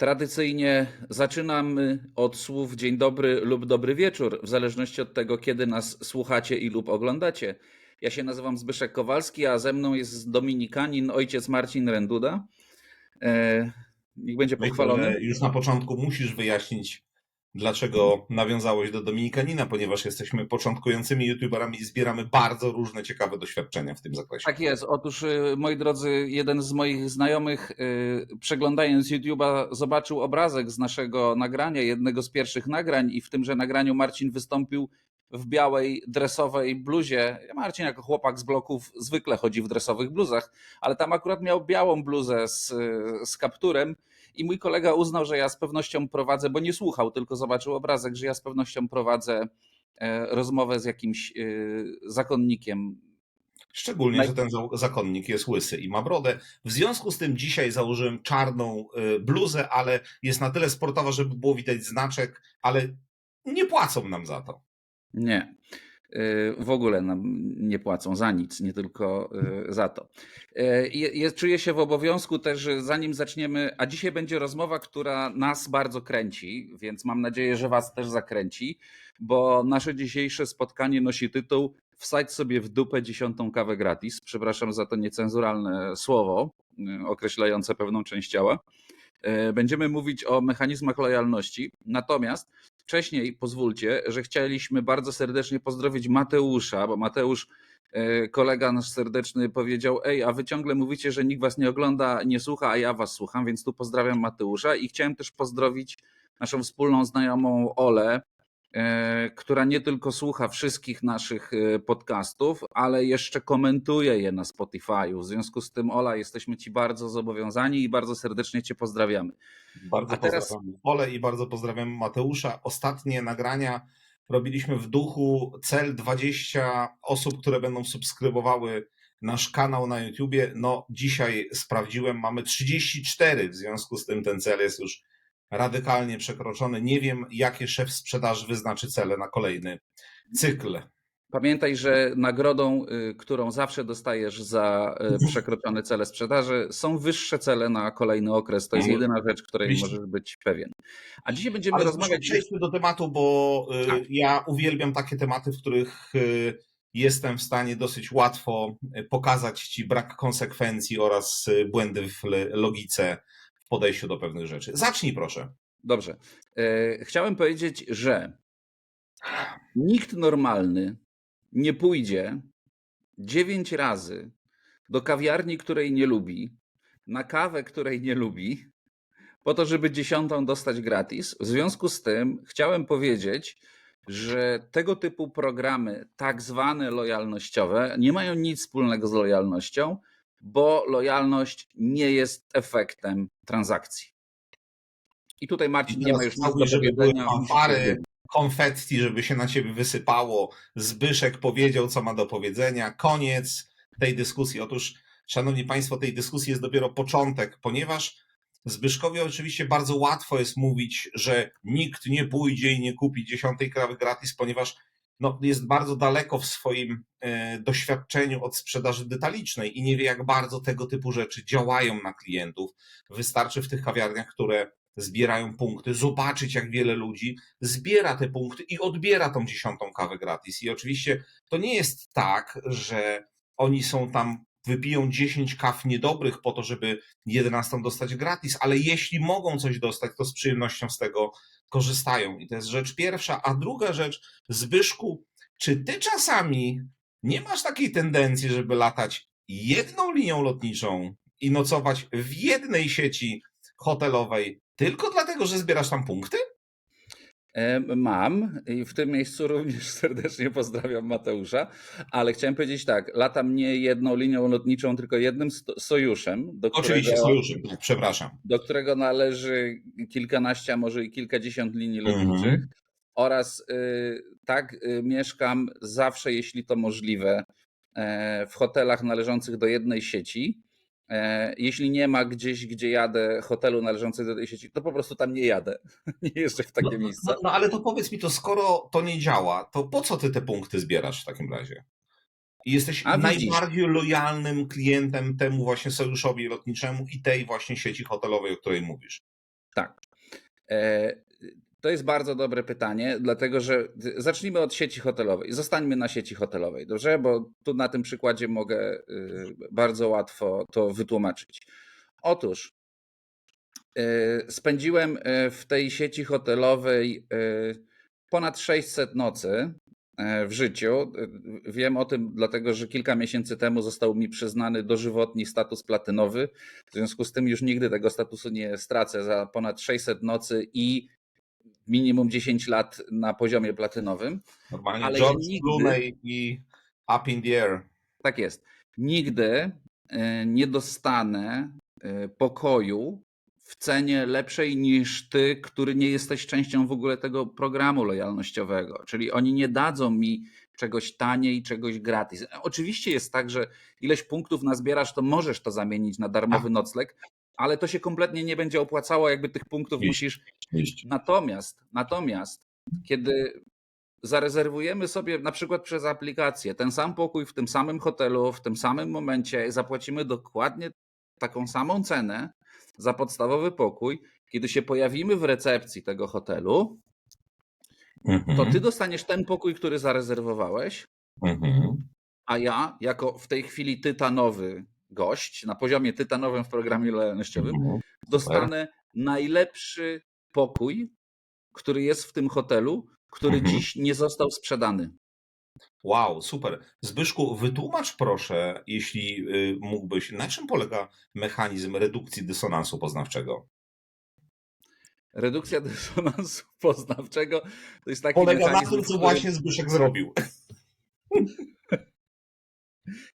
Tradycyjnie zaczynamy od słów dzień dobry lub dobry wieczór, w zależności od tego, kiedy nas słuchacie i lub oglądacie. Ja się nazywam Zbyszek Kowalski, a ze mną jest dominikanin, ojciec Marcin Renduda. E, niech będzie pochwalony. już na początku musisz wyjaśnić, dlaczego nawiązałeś do Dominikanina, ponieważ jesteśmy początkującymi youtuberami i zbieramy bardzo różne ciekawe doświadczenia w tym zakresie. Tak jest. Otóż, y, moi drodzy, jeden z moich znajomych, y, przeglądając YouTube'a, zobaczył obrazek z naszego nagrania, jednego z pierwszych nagrań, i w tymże nagraniu Marcin wystąpił w białej dresowej bluzie. Marcin, jako chłopak z bloków, zwykle chodzi w dresowych bluzach, ale tam akurat miał białą bluzę z, z kapturem. I mój kolega uznał, że ja z pewnością prowadzę, bo nie słuchał, tylko zobaczył obrazek, że ja z pewnością prowadzę e, rozmowę z jakimś y, zakonnikiem Szczególnie, że ten za- zakonnik jest łysy i ma brodę. W związku z tym dzisiaj założyłem czarną y, bluzę, ale jest na tyle sportowa, żeby było widać znaczek, ale nie płacą nam za to. Nie. W ogóle nam nie płacą za nic, nie tylko y, za to. Je- Czuję się w obowiązku też, zanim zaczniemy, a dzisiaj będzie rozmowa, która nas bardzo kręci, więc mam nadzieję, że Was też zakręci, bo nasze dzisiejsze spotkanie nosi tytuł Wsadź sobie w dupę dziesiątą kawę gratis. Przepraszam za to niecenzuralne słowo y, określające pewną część ciała. Y, Będziemy mówić o mechanizmach lojalności, natomiast Wcześniej pozwólcie, że chcieliśmy bardzo serdecznie pozdrowić Mateusza, bo Mateusz, e, kolega nasz serdeczny, powiedział: Ej, a wy ciągle mówicie, że nikt was nie ogląda, nie słucha, a ja was słucham, więc tu pozdrawiam Mateusza i chciałem też pozdrowić naszą wspólną znajomą Olę, e, która nie tylko słucha wszystkich naszych e, podcastów, ale jeszcze komentuje je na Spotify'u. W związku z tym, Ola, jesteśmy Ci bardzo zobowiązani i bardzo serdecznie Cię pozdrawiamy. Bardzo A teraz- pozdrawiam Ole i bardzo pozdrawiam Mateusza. Ostatnie nagrania robiliśmy w duchu cel 20 osób, które będą subskrybowały nasz kanał na YouTubie. No dzisiaj sprawdziłem, mamy 34, w związku z tym ten cel jest już radykalnie przekroczony. Nie wiem, jakie szef sprzedaży wyznaczy cele na kolejny cykl. Pamiętaj, że nagrodą, y, którą zawsze dostajesz za y, przekroczone cele sprzedaży, są wyższe cele na kolejny okres. To jest Mhm. jedyna rzecz, której możesz być pewien. A dzisiaj będziemy Ale rozmawiać. przejdźmy do tematu, bo y, Tak. ja uwielbiam takie tematy, w których jestem w stanie dosyć łatwo pokazać Ci brak konsekwencji oraz błędy w logice podejściu do pewnych rzeczy. Zacznij proszę. Dobrze. E, Chciałem powiedzieć, że nikt normalny nie pójdzie dziewięć razy do kawiarni, której nie lubi, na kawę, której nie lubi, po to, żeby dziesiątą dostać gratis. W związku z tym chciałem powiedzieć, że tego typu programy, tak zwane lojalnościowe, nie mają nic wspólnego z lojalnością, bo lojalność nie jest efektem transakcji. I tutaj Marcin nie ma już Chciałbyś, żeby były fanfary, konfetti, żeby się na Ciebie wysypało. Zbyszek powiedział, co ma do powiedzenia. Koniec tej dyskusji. Otóż, Szanowni Państwo, tej dyskusji jest dopiero początek, ponieważ Zbyszkowi oczywiście bardzo łatwo jest mówić, że nikt nie pójdzie i nie kupi dziesiątej krawy gratis, ponieważ no, jest bardzo daleko w swoim e, doświadczeniu od sprzedaży detalicznej i nie wie, jak bardzo tego typu rzeczy działają na klientów. Wystarczy w tych kawiarniach, które zbierają punkty, zobaczyć, jak wiele ludzi zbiera te punkty i odbiera tą dziesiątą kawę gratis. I oczywiście to nie jest tak, że oni są tam, wypiją 10 kaw niedobrych po to, żeby 11 dostać gratis, ale jeśli mogą coś dostać, to z przyjemnością z tego korzystają. I to jest rzecz pierwsza. A druga rzecz, Zbyszku, czy ty czasami nie masz takiej tendencji, żeby latać jedną linią lotniczą i nocować w jednej sieci hotelowej tylko dlatego, że zbierasz tam punkty? Mam i w tym miejscu również serdecznie pozdrawiam Mateusza, ale chciałem powiedzieć tak, latam nie jedną linią lotniczą, tylko jednym sojuszem, do Oczywiście, którego, sojuszem, tak, przepraszam. do którego należy kilkanaście, a może i kilkadziesiąt linii Mhm. lotniczych oraz y, tak y, mieszkam zawsze, jeśli to możliwe, e, w hotelach należących do jednej sieci. E, Jeśli nie ma gdzieś, gdzie jadę, hotelu należącego do tej sieci, to po prostu tam nie jadę. Nie jeżdżę w takie miejsca. No, no ale to powiedz mi to, skoro to nie działa, to po co ty te punkty zbierasz w takim razie? I jesteś A widzisz. najbardziej lojalnym klientem temu właśnie sojuszowi lotniczemu i tej właśnie sieci hotelowej, o której mówisz. Tak. E, To jest bardzo dobre pytanie, dlatego że zacznijmy od sieci hotelowej. Zostańmy na sieci hotelowej, dobrze? Bo tu na tym przykładzie mogę y, bardzo łatwo to wytłumaczyć. Otóż y, spędziłem y, w tej sieci hotelowej ponad 600 nocy w życiu. Wiem o tym, dlatego że kilka miesięcy temu został mi przyznany dożywotni status platynowy. W związku z tym już nigdy tego statusu nie stracę za ponad 600 nocy i minimum 10 lat na poziomie platynowym. Normalnie Ale George nigdy- i Up in the Air. Tak jest. Nigdy e, nie dostanę e, pokoju w cenie lepszej niż ty, który nie jesteś częścią w ogóle tego programu lojalnościowego. Czyli oni nie dadzą mi czegoś taniej, czegoś gratis. Oczywiście jest tak, że ileś punktów nazbierasz, to możesz to zamienić na darmowy nocleg, ale to się kompletnie nie będzie opłacało, jakby tych punktów Oczywiście. musisz Natomiast, natomiast, kiedy zarezerwujemy sobie na przykład przez aplikację ten sam pokój w tym samym hotelu, w tym samym momencie, zapłacimy dokładnie taką samą cenę za podstawowy pokój, kiedy się pojawimy w recepcji tego hotelu, Mhm. to ty dostaniesz ten pokój, który zarezerwowałeś, Mhm. a ja, jako w tej chwili tytanowy gość, na poziomie tytanowym w programie lojalnościowym, Mhm. dostanę najlepszy pokój, który jest w tym hotelu, który Mhm. dziś nie został sprzedany. Wow, super. Zbyszku, wytłumacz proszę, jeśli y, mógłbyś, na czym polega mechanizm redukcji dysonansu poznawczego? Redukcja dysonansu poznawczego to jest taki Polega na tym, co który- właśnie Zbyszek zrobił.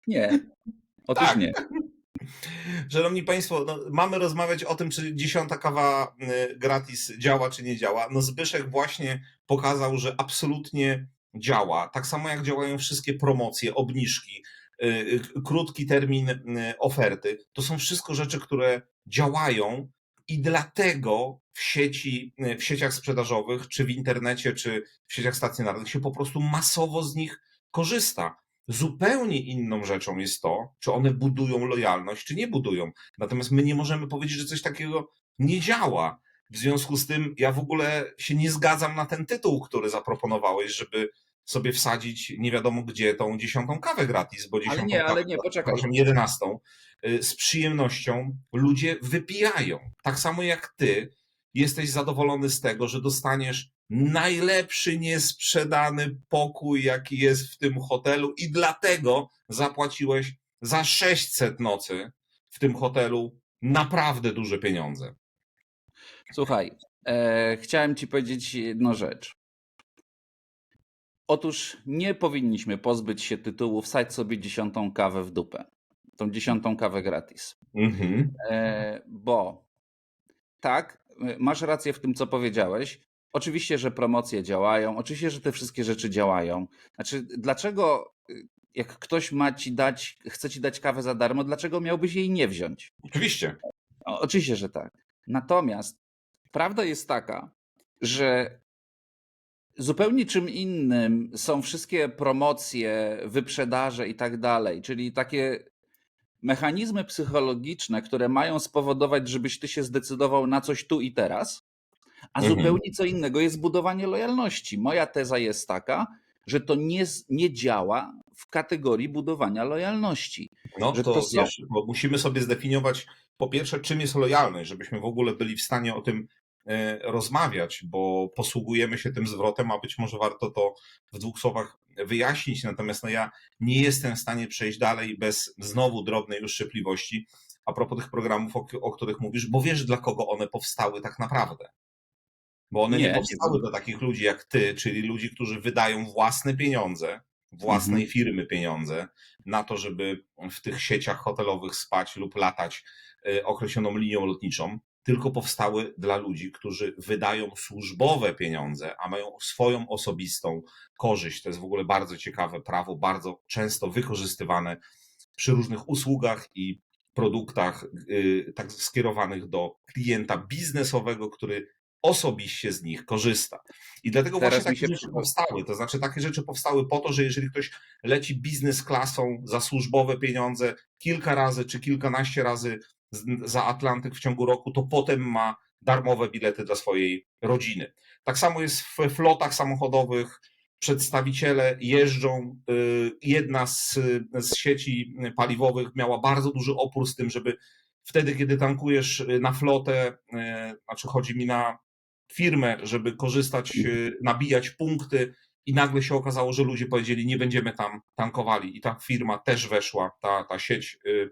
Nie. Otóż Tak. nie. Szanowni Państwo, no, mamy rozmawiać o tym, czy dziesiąta kawa y, gratis działa, czy nie działa. No Zbyszek właśnie pokazał, że absolutnie działa. Tak samo jak działają wszystkie promocje, obniżki, y, y, krótki termin oferty. To są wszystko rzeczy, które działają i dlatego w sieci, w sieciach sprzedażowych, czy w internecie, czy w sieciach stacjonarnych się po prostu masowo z nich korzysta. Zupełnie inną rzeczą jest to, czy one budują lojalność, czy nie budują. Natomiast my nie możemy powiedzieć, że coś takiego nie działa. W związku z tym ja w ogóle się nie zgadzam na ten tytuł, który zaproponowałeś, żeby sobie wsadzić nie wiadomo gdzie tą dziesiątą kawę gratis, bo dziesiątą nie, ale kawę, nie, poczekaj. jedenastą, y, z przyjemnością ludzie wypijają. Tak samo jak ty jesteś zadowolony z tego, że dostaniesz najlepszy niesprzedany pokój, jaki jest w tym hotelu i dlatego zapłaciłeś za 600 nocy w tym hotelu naprawdę duże pieniądze. Słuchaj, e, chciałem ci powiedzieć jedną rzecz. Otóż nie powinniśmy pozbyć się tytułu wsadź sobie dziesiątą kawę w dupę. Tą dziesiątą kawę gratis. Mhm. E, bo tak, e, masz rację w tym, co powiedziałeś. Oczywiście, że promocje działają, oczywiście, że te wszystkie rzeczy działają. Znaczy, dlaczego, y, jak ktoś ma ci dać, chce ci dać kawę za darmo, dlaczego miałbyś jej nie wziąć? Oczywiście. O, oczywiście, że tak. Natomiast prawda jest taka, że zupełnie czym innym są wszystkie promocje, wyprzedaże i tak dalej, czyli takie mechanizmy psychologiczne, które mają spowodować, żebyś ty się zdecydował na coś tu i teraz, a Mhm. zupełnie co innego jest budowanie lojalności. Moja teza jest taka, że to nie, nie działa w kategorii budowania lojalności. No Że to, to są- wiesz, bo musimy sobie zdefiniować po pierwsze, czym jest lojalność, żebyśmy w ogóle byli w stanie o tym e, rozmawiać, bo posługujemy się tym zwrotem, a być może warto to w dwóch słowach wyjaśnić. Natomiast no, ja nie jestem w stanie przejść dalej bez znowu drobnej uszczypliwości a propos tych programów, o, o których mówisz, bo wiesz, dla kogo one powstały tak naprawdę. Bo one nie, Nie, powstały dla takich ludzi jak ty, czyli ludzi, którzy wydają własne pieniądze, własnej Mhm. firmy pieniądze na to, żeby w tych sieciach hotelowych spać lub latać y, określoną linią lotniczą, tylko powstały dla ludzi, którzy wydają służbowe pieniądze, a mają swoją osobistą korzyść. To jest w ogóle bardzo ciekawe prawo, bardzo często wykorzystywane przy różnych usługach i produktach y, tak skierowanych do klienta biznesowego, który osobiście z nich korzysta. I dlatego Teraz właśnie takie się rzeczy powstały. To znaczy takie rzeczy powstały po to, że jeżeli ktoś leci biznes klasą za służbowe pieniądze kilka razy czy kilkanaście razy za Atlantyk w ciągu roku, to potem ma darmowe bilety dla swojej rodziny. Tak samo jest w flotach samochodowych. Przedstawiciele jeżdżą. y, Jedna z, z sieci paliwowych miała bardzo duży opór z tym, żeby wtedy, kiedy tankujesz na flotę, y, znaczy chodzi mi na firmę, żeby korzystać, y, nabijać punkty, i nagle się okazało, że ludzie powiedzieli, nie będziemy tam tankowali. I ta firma też weszła, ta, ta sieć, y,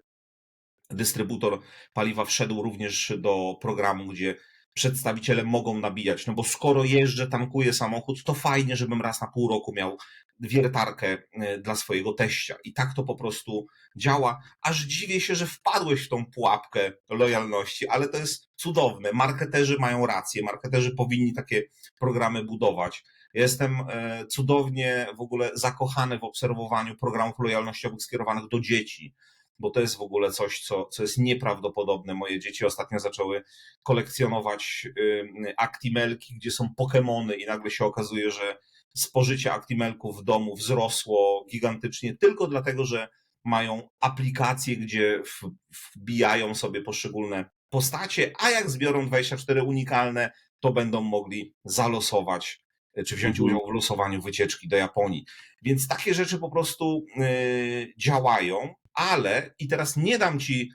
dystrybutor paliwa wszedł również do programu, gdzie przedstawiciele mogą nabijać. No bo skoro jeżdżę, tankuję samochód, to fajnie, żebym raz na pół roku miał wiertarkę y, dla swojego teścia. I tak to po prostu działa. Aż dziwię się, że wpadłeś w tą pułapkę lojalności, ale to jest cudowne. Marketerzy mają rację, marketerzy powinni takie programy budować. Jestem e, cudownie w ogóle zakochany w obserwowaniu programów lojalnościowych skierowanych do dzieci, bo to jest w ogóle coś, co, co jest nieprawdopodobne. Moje dzieci ostatnio zaczęły kolekcjonować Actimelki, gdzie są Pokemony i nagle się okazuje, że spożycie Actimelków w domu wzrosło gigantycznie tylko dlatego, że mają aplikacje, gdzie wbijają sobie poszczególne postacie, a jak zbiorą 24 unikalne, to będą mogli zalosować czy wziąć Mhm. udział w losowaniu wycieczki do Japonii. Więc takie rzeczy po prostu y, działają, ale i teraz nie dam ci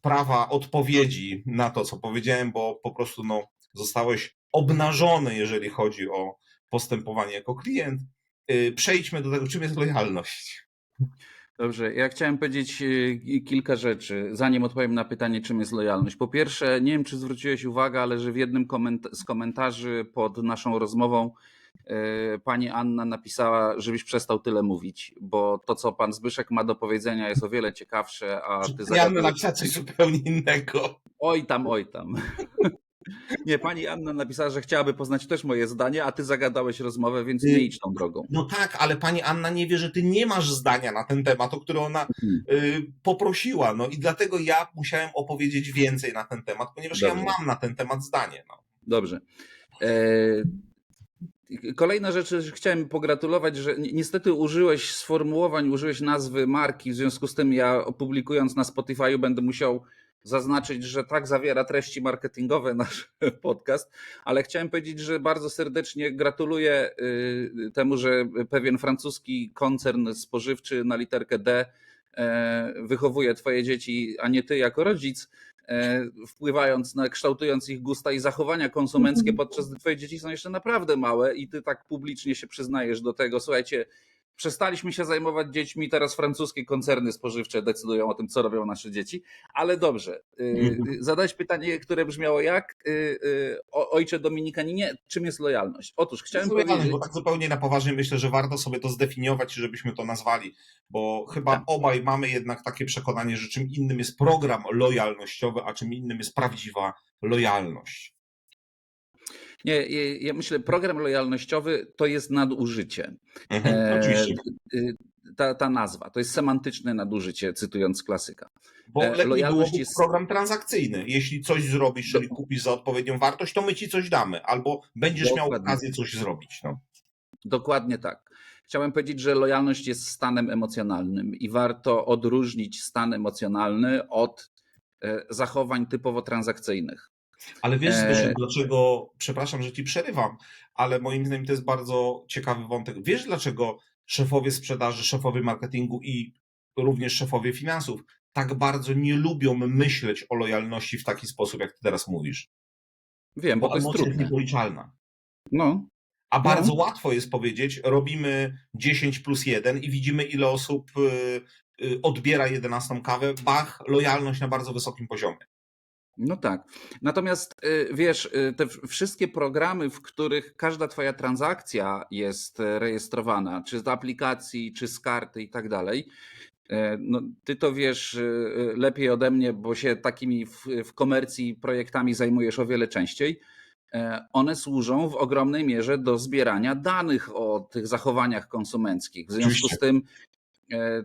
prawa odpowiedzi na to, co powiedziałem, bo po prostu no, zostałeś obnażony, jeżeli chodzi o postępowanie jako klient. Y, Przejdźmy do tego, czym jest lojalność. Dobrze, ja chciałem powiedzieć y, kilka rzeczy, zanim odpowiem na pytanie, czym jest lojalność. Po pierwsze, nie wiem, czy zwróciłeś uwagę, ale że w jednym z komentarzy pod naszą rozmową pani Anna napisała, żebyś przestał tyle mówić, bo to, co pan Zbyszek ma do powiedzenia, jest o wiele ciekawsze, a ty Ja zagadujesz... napisać coś zupełnie innego. Oj tam, oj tam. Nie, pani Anna napisała, że chciałaby poznać też moje zdanie, a ty zagadałeś rozmowę, więc nie idź tą drogą. No tak, ale pani Anna nie wie, że ty nie masz zdania na ten temat, o który ona Mhm. y, poprosiła. No i dlatego ja musiałem opowiedzieć więcej na ten temat, ponieważ ja Dobrze. mam na ten temat zdanie. No. Dobrze. Kolejna rzecz, chciałem pogratulować, że ni- niestety użyłeś sformułowań, użyłeś nazwy marki, w związku z tym ja opublikując na Spotify będę musiał zaznaczyć, że tak zawiera treści marketingowe nasz podcast, ale chciałem powiedzieć, że bardzo serdecznie gratuluję y, temu, że pewien francuski koncern spożywczy na literkę D e, wychowuje twoje dzieci, a nie ty jako rodzic wpływając na, kształtując ich gusta i zachowania konsumenckie, podczas gdy twoje dzieci są jeszcze naprawdę małe i ty tak publicznie się przyznajesz do tego, słuchajcie, przestaliśmy się zajmować dziećmi, teraz francuskie koncerny spożywcze decydują o tym, co robią nasze dzieci, ale dobrze. Y, Mhm. y, Zadałeś pytanie, które brzmiało jak? Y, o- Ojcze Dominikaninie, czym jest lojalność? Otóż chciałem Lojalność, powiedzieć... Bo tak zupełnie na poważnie myślę, że warto sobie to zdefiniować, żebyśmy to nazwali, bo chyba Tak. obaj mamy jednak takie przekonanie, że czym innym jest program lojalnościowy, a czym innym jest prawdziwa lojalność. Nie, ja- myślę, program lojalnościowy to jest nadużycie. Mhm, E, oczywiście. y, Ta, ta nazwa to jest semantyczne nadużycie, cytując klasyka. Bo e, lepiej lojalność jest- program transakcyjny. Jeśli coś zrobisz, czyli kupisz za odpowiednią wartość, to my ci coś damy, albo będziesz miał Dokładnie. okazję coś zrobić. No. Dokładnie tak. Chciałem powiedzieć, że lojalność jest stanem emocjonalnym i warto odróżnić stan emocjonalny od e, zachowań typowo transakcyjnych. Ale wiesz, E- Zbyszek, dlaczego, przepraszam, że ci przerywam, ale moim zdaniem to jest bardzo ciekawy wątek. Wiesz, dlaczego szefowie sprzedaży, szefowie marketingu i również szefowie finansów tak bardzo nie lubią myśleć o lojalności w taki sposób, jak ty teraz mówisz? Wiem, bo to jest jest niepoliczalna. No, A No. bardzo łatwo jest powiedzieć, robimy 10 plus 1 i widzimy, ile osób y, y, odbiera 11 kawę. Bach, lojalność na bardzo wysokim poziomie. No tak. Natomiast y, wiesz, y, te wszystkie programy, w których każda twoja transakcja jest e, rejestrowana, czy z aplikacji, czy z karty i tak dalej, no, ty to wiesz y, y, lepiej ode mnie, bo się takimi w, w komercji projektami zajmujesz o wiele częściej. E, One służą w ogromnej mierze do zbierania danych o tych zachowaniach konsumenckich. W związku z tym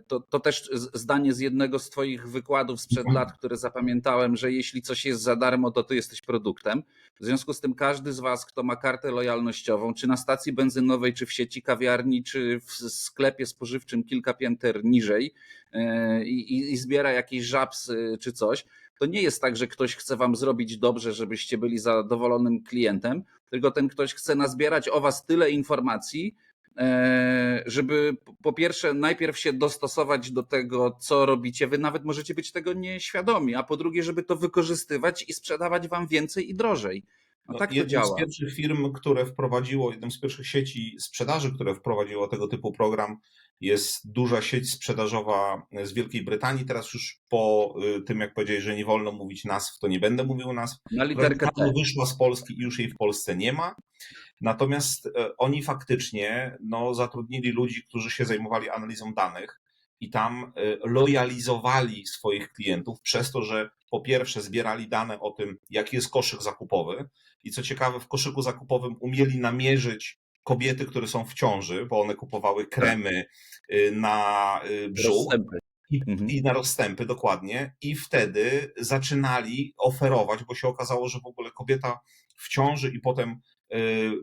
To, to też zdanie z jednego z Twoich wykładów sprzed lat, które zapamiętałem, że jeśli coś jest za darmo, to Ty jesteś produktem. W związku z tym każdy z Was, kto ma kartę lojalnościową, czy na stacji benzynowej, czy w sieci kawiarni, czy w sklepie spożywczym kilka pięter niżej e, i, i, i zbiera jakiś żabs e, czy coś, to nie jest tak, że ktoś chce wam zrobić dobrze, żebyście byli zadowolonym klientem, tylko ten ktoś chce nazbierać o was tyle informacji, e, żeby po pierwsze najpierw się dostosować do tego, co robicie. Wy nawet możecie być tego nieświadomi, a po drugie, żeby to wykorzystywać i sprzedawać wam więcej i drożej. No, No, tak działa. z pierwszych firm, które wprowadziło, jedną z pierwszych sieci sprzedaży, które wprowadziło tego typu program, jest duża sieć sprzedażowa z Wielkiej Brytanii. Teraz już po y, tym, jak powiedziałeś, że nie wolno mówić nazw, to nie będę mówił nazw. Na literkę T. wyszła z Polski i już jej w Polsce nie ma. Natomiast e, oni faktycznie no, zatrudnili ludzi, którzy się zajmowali analizą danych i tam e, lojalizowali swoich klientów przez to, że po pierwsze zbierali dane o tym, jaki jest koszyk zakupowy i co ciekawe, w koszyku zakupowym umieli namierzyć kobiety, które są w ciąży, bo one kupowały kremy y, na brzuch Rozstępy. i, Mhm. i na rozstępy, dokładnie. I wtedy zaczynali oferować, bo się okazało, że w ogóle kobieta w ciąży i potem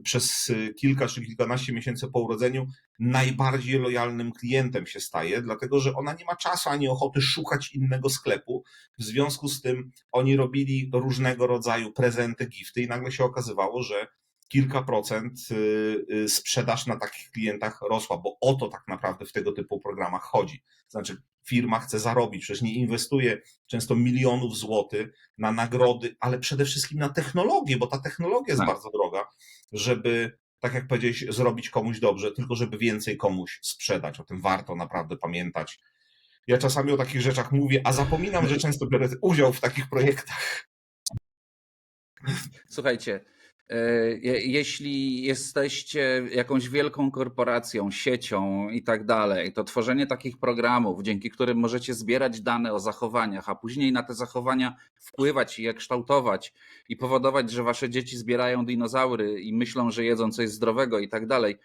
przez y, kilka czy kilkanaście miesięcy po urodzeniu najbardziej lojalnym klientem się staje, dlatego że ona nie ma czasu ani ochoty szukać innego sklepu. W związku z tym oni robili różnego rodzaju prezenty, gifty i nagle się okazywało, że kilka procent y, y, sprzedaż na takich klientach rosła, bo o to tak naprawdę w tego typu programach chodzi. Znaczy, firma chce zarobić, przecież nie inwestuje często milionów złotych na nagrody, ale przede wszystkim na technologię, bo ta technologia jest Tak. bardzo droga, żeby, tak jak powiedziałeś, zrobić komuś dobrze, tylko żeby więcej komuś sprzedać. O tym warto naprawdę pamiętać. Ja czasami o takich rzeczach mówię, a zapominam, że często biorę udział w takich projektach. Słuchajcie, jeśli jesteście jakąś wielką korporacją, siecią i tak dalej, to tworzenie takich programów, dzięki którym możecie zbierać dane o zachowaniach, a później na te zachowania wpływać i je kształtować i powodować, że wasze dzieci zbierają dinozaury i myślą, że jedzą coś zdrowego i tak dalej.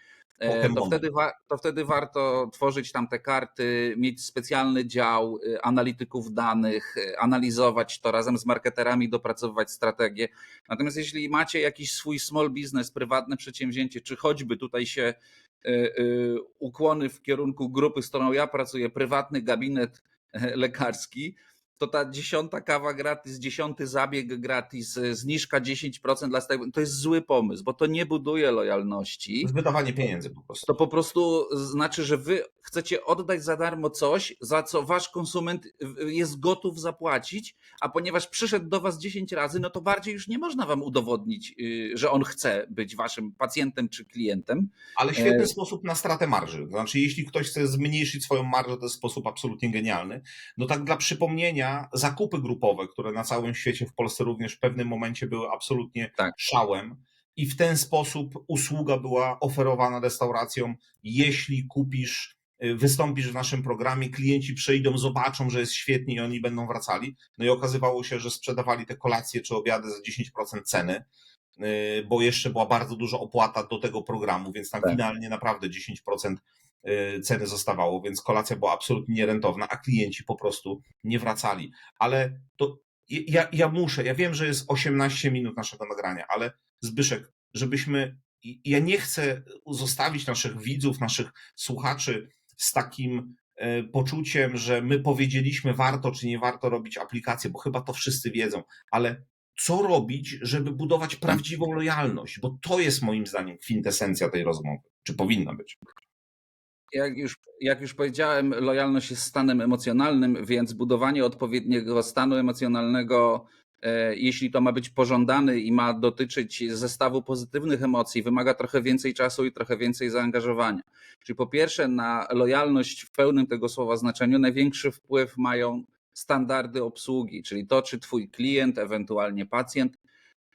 To wtedy, to wtedy warto tworzyć tam te karty, mieć specjalny dział y, analityków danych, y, analizować to razem z marketerami, dopracowywać strategię. Natomiast jeśli macie jakiś swój small business, prywatne przedsięwzięcie, czy choćby tutaj się y, ukłony w kierunku grupy, z którą ja pracuję, prywatny gabinet e, lekarski, to ta dziesiąta kawa gratis, dziesiąty zabieg gratis, y, zniżka 10% dla stałych, to jest zły pomysł, bo to nie buduje lojalności wydawanie pieniędzy po prostu. to po prostu znaczy, że wy chcecie oddać za darmo coś, za co wasz konsument jest gotów zapłacić, a ponieważ przyszedł do was 10 razy, no to bardziej już nie można wam udowodnić, y, że on chce być waszym pacjentem czy klientem. Ale świetny E- sposób na stratę marży. Znaczy, jeśli ktoś chce zmniejszyć swoją marżę, to jest sposób absolutnie genialny. No tak dla przypomnienia, zakupy grupowe, które na całym świecie, w Polsce również w pewnym momencie były absolutnie Tak. szałem. I w ten sposób usługa była oferowana restauracjom. Jeśli kupisz, y, wystąpisz w naszym programie, klienci przyjdą, zobaczą, że jest świetnie i oni będą wracali. No i okazywało się, że sprzedawali te kolacje czy obiady za 10% ceny y, bo jeszcze była bardzo duża opłata do tego programu, więc tam Tak. finalnie naprawdę 10% y, ceny zostawało, więc kolacja była absolutnie nierentowna, a klienci po prostu nie wracali. Ale to ja, ja muszę, ja wiem, że jest 18 minut naszego nagrania, ale Zbyszek, żebyśmy, ja nie chcę zostawić naszych widzów, naszych słuchaczy z takim e, poczuciem, że my powiedzieliśmy warto czy nie warto robić aplikację, bo chyba to wszyscy wiedzą, ale co robić, żeby budować prawdziwą lojalność, bo to jest moim zdaniem kwintesencja tej rozmowy, czy powinna być. Jak już, jak już powiedziałem, lojalność jest stanem emocjonalnym, więc budowanie odpowiedniego stanu emocjonalnego, e, jeśli to ma być pożądany i ma dotyczyć zestawu pozytywnych emocji, wymaga trochę więcej czasu i trochę więcej zaangażowania. Czyli po pierwsze, na lojalność w pełnym tego słowa znaczeniu największy wpływ mają standardy obsługi, czyli to, czy twój klient, ewentualnie pacjent,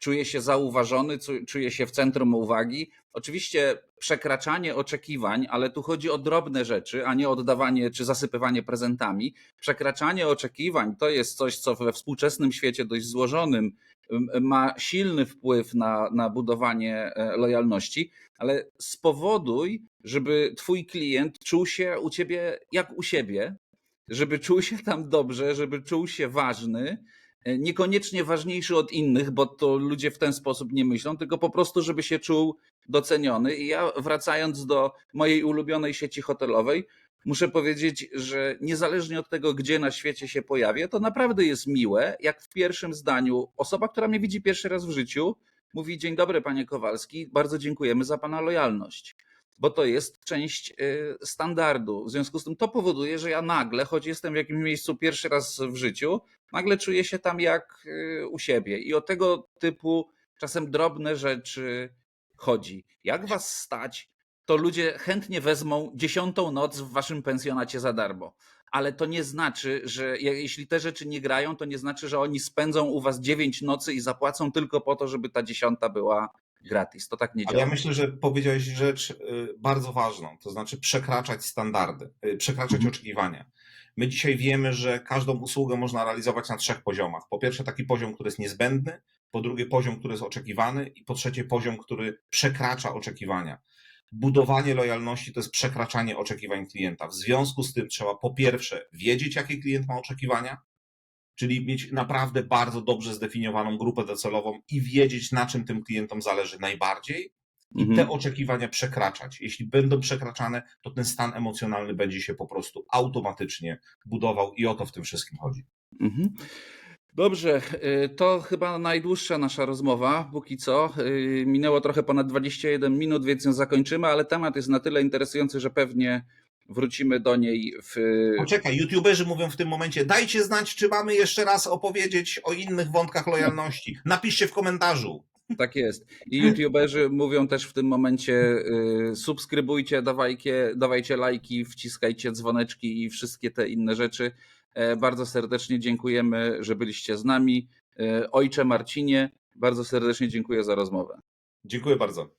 czuje się zauważony, czuje się w centrum uwagi. Oczywiście przekraczanie oczekiwań, ale tu chodzi o drobne rzeczy, a nie oddawanie czy zasypywanie prezentami. Przekraczanie oczekiwań to jest coś, co we współczesnym świecie dość złożonym ma silny wpływ na, na budowanie e, lojalności, ale spowoduj, żeby twój klient czuł się u ciebie jak u siebie, żeby czuł się tam dobrze, żeby czuł się ważny, niekoniecznie ważniejszy od innych, bo to ludzie w ten sposób nie myślą, tylko po prostu, żeby się czuł doceniony. I ja wracając do mojej ulubionej sieci hotelowej, muszę powiedzieć, że niezależnie od tego, gdzie na świecie się pojawię, to naprawdę jest miłe, jak w pierwszym zdaniu osoba, która mnie widzi pierwszy raz w życiu, mówi: Dzień dobry, panie Kowalski, bardzo dziękujemy za pana lojalność. Bo to jest część y, standardu. W związku z tym to powoduje, że ja nagle, choć jestem w jakimś miejscu pierwszy raz w życiu, nagle czuję się tam jak y, u siebie. I o tego typu czasem drobne rzeczy chodzi. Jak was stać, to ludzie chętnie wezmą dziesiątą noc w waszym pensjonacie za darmo. Ale to nie znaczy, że je- jeśli te rzeczy nie grają, to nie znaczy, że oni spędzą u was dziewięć nocy i zapłacą tylko po to, żeby ta dziesiąta była gratis. To tak nie Ale działa. ja myślę, że powiedziałeś rzecz y, bardzo ważną, to znaczy przekraczać standardy, y, przekraczać Mhm. oczekiwania. My dzisiaj wiemy, że każdą usługę można realizować na trzech poziomach. Po pierwsze, taki poziom, który jest niezbędny, po drugie, poziom, który jest oczekiwany, i po trzecie, poziom, który przekracza oczekiwania. Budowanie lojalności to jest przekraczanie oczekiwań klienta. W związku z tym trzeba po pierwsze wiedzieć, jakie klient ma oczekiwania, czyli mieć naprawdę bardzo dobrze zdefiniowaną grupę docelową i wiedzieć, na czym tym klientom zależy najbardziej, i Mhm. te oczekiwania przekraczać. Jeśli będą przekraczane, to ten stan emocjonalny będzie się po prostu automatycznie budował i o to w tym wszystkim chodzi. Mhm. Dobrze, y, to chyba najdłuższa nasza rozmowa, póki co. Y, Minęło trochę ponad 21 minut, więc ją zakończymy, ale temat jest na tyle interesujący, że pewnie wrócimy do niej w. Poczekaj, youtuberzy mówią w tym momencie, dajcie znać, czy mamy jeszcze raz opowiedzieć o innych wątkach lojalności. Napiszcie w komentarzu. Tak jest. I youtuberzy mówią też w tym momencie: y, subskrybujcie, dawajcie, dawajcie lajki, wciskajcie dzwoneczki i wszystkie te inne rzeczy. E, Bardzo serdecznie dziękujemy, że byliście z nami. E, Ojcze Marcinie, bardzo serdecznie dziękuję za rozmowę. Dziękuję bardzo.